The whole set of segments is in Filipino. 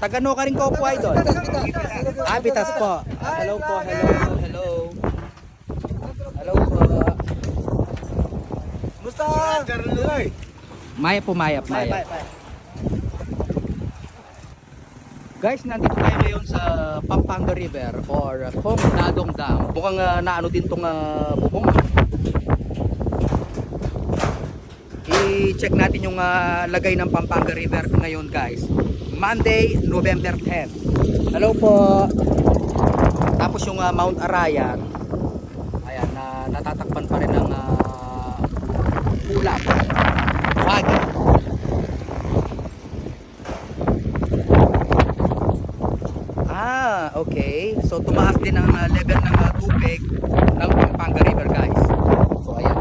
Tagano ka rin ko po, idol. Ah, Pitas po. Hello po, hello, hello. Hello po. Musta? Maya po, Maya, Maya. Guys, nandito tayo ngayon sa Pampanga River or Hong Dadong Dam. Mukhang uh, naano din tong uh, bubong. I-check natin yung ah, lagay ng Pampanga River ngayon guys. Monday, November 10. Hello po. Tapos yung ah, Mount Arayan. Ayan, na natatakpan pa rin ng uh, ulap. Foggy. Ah, okay. So tumaas din ang uh, level ng uh, tubig ng Pampanga River, guys. So ayan.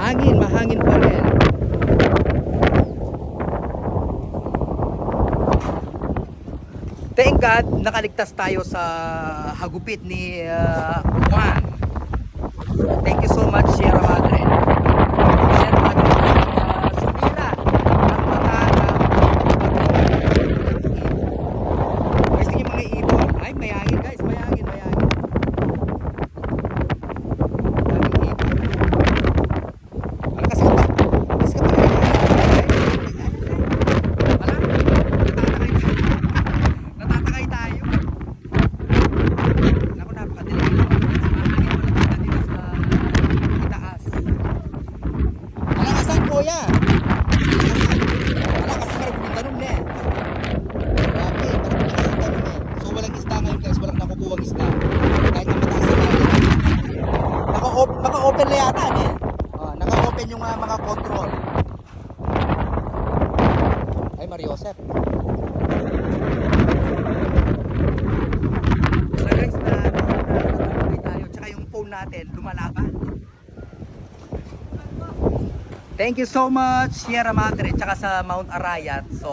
Mahangin, mahangin pa rin. Thank God, nakaligtas tayo sa hagupit ni uh, Juan. Thank you so much, Sierra Madre. Sierra Madre, uh, sumira ng mga Guys, yung mga ibon. Ay, mayangin guys, mayangin, mayangin. Daming ibon. Ano kasi ka ba? Kasi ka ba? Wala? Natatakay tayo. Natatakay tayo. Naku, napakadilim. Mahangin pala talaga dito sa itaas. Malakasan, kuya. Malakas pa rin yung tanong na eh. Grabe, parang malakas ang tanong eh. So walang isda ngayon guys, walang nakukuwang isda. Dahil yung mataas na natin. Naka-open, naka-open na yata eh. Oh, naka-open yung ah, mga control. Ay, Mariosep. So guys, na natatuloy tayo. Tsaka yung phone natin, lumalaban. Thank you so much, Sierra Madre, tsaka sa Mount Arayat. So,